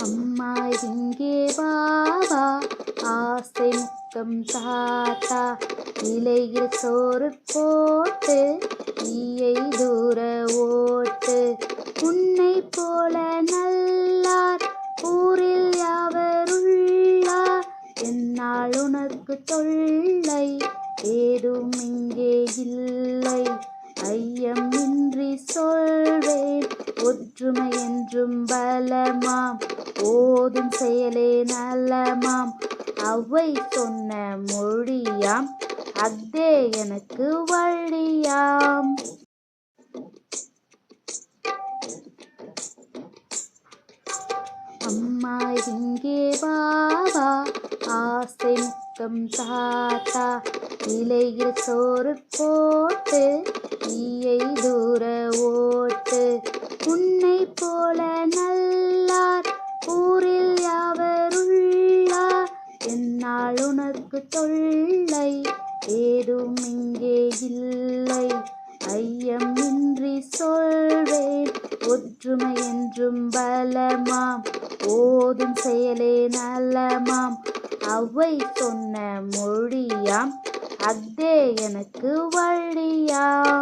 அம்மா இங்கே பாவா ஆசை முத்தம் தாத்தா இலையில் சோறு போட்டு ஈயை தூர ஓட்டு. உன்னை போல நல்லார் ஊரில் யாவருள்ளார் என்னால் உனக்கு தொல்லை ஏதும் இங்கே இல்லை. ஐயம் இன்றி சொல்வ ஒற்றுமை என்றும் பலமாம். ஓதும் செயலே நலமாம் அவை சொன்ன மொழியாம். அஃதே எனக்கு வழியாம். அம்மா இங்கே வாவா ஆசை முத்தம் தாத்தா. இலையில் சோறு போட்டு ஈயை போல நல்லார் ஊரில் யாவருள்ளார் என்னால் உனக்கு தொல்லை ஏதும் இங்கே இல்லை. ஐயம் இன்றி சொல்வேன் ஒற்றுமை என்றும் பலமாம். ஓதும் செயலே நலமாம். அவை சொன்ன மொழியாம் அஃதே எனக்கு வழியாம்.